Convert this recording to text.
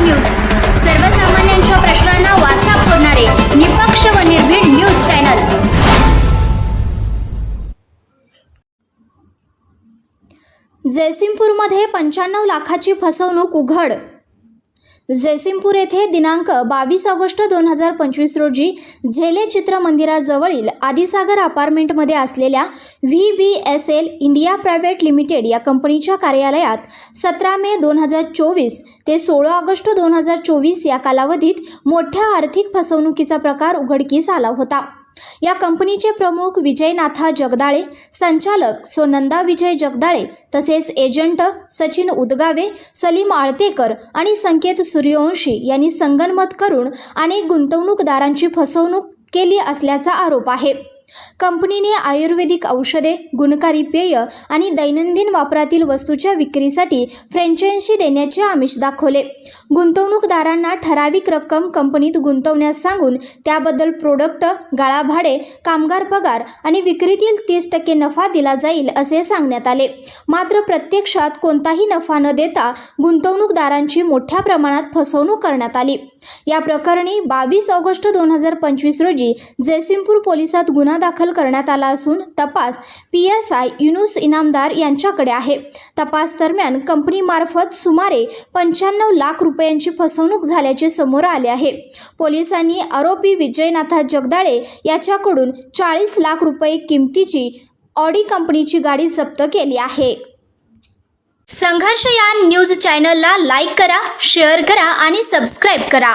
News. सर्वसामान्यांच्या प्रश्नांना वाचा फोडणारे निपक्ष व निर्भीड न्यूज चॅनल. जयसिंगपूरमध्ये पंच्याण्णव लाखाची फसवणूक उघड जयसिंगपूर येथे दिनांक बावीस ऑगस्ट दोन हजार पंचवीस रोजी झेले चित्र मंदिराजवळील आदिसागर अपार्टमेंटमध्ये असलेल्या V B S L India private limited या कंपनीच्या कार्यालयात सतरा मे दोन हजार चोवीस ते सोळा ऑगस्ट दोन हजार चोवीस या कालावधीत मोठ्या आर्थिक फसवणुकीचा प्रकार उघडकीस आला होता. या कंपनीचे प्रमुख विजयनाथा जगदाळे संचालक सोनंदा विजय जगदाळे तसेच एजंट सचिन उदगावे सलीम आळतेकर आणि संकेत सूर्यवंशी यांनी संगनमत करून अनेक गुंतवणूकदारांची फसवणूक केली असल्याचा आरोप आहे. कंपनीने आयुर्वेदिक औषधे गुणकारी पेय आणि दैनंदिन वापरातील वस्तूच्या विक्रीसाठी फ्रँचायझी देण्याचे आमिष दाखवले. गुंतवणूकदारांना ठराविक रक्कम कंपनीत गुंतवण्यास सांगून त्याबद्दल प्रोडक्ट गाळाभाडे कामगार पगार आणि विक्रीतील तीस टक्के नफा दिला जाईल असे सांगण्यात आले. मात्र प्रत्यक्षात कोणताही नफा न देता गुंतवणूकदारांची मोठ्या प्रमाणात फसवणूक करण्यात आली. या प्रकरणी बावीस ऑगस्ट दोन हजार पंचवीस रोजी जयसिंगपूर पोलिसात गुन्हा दाखल करण्यात आला असून तपास P S I Yunus Inamdar यांच्याकडे आहे. तपास दरम्यान कंपनीमार्फत सुमारे पंच्याण्णव लाख रुपयांची फसवणूक झाल्याचे समोर आले आहे. पोलिसांनी आरोपी विजयनाथा जगदाळे याच्याकडून चाळीस लाख रुपये किमतीची ऑडी कंपनीची गाडी जप्त केली आहे. संघर्ष या न्यूज चॅनलला लाईक करा शेअर करा आणि सबस्क्राईब करा.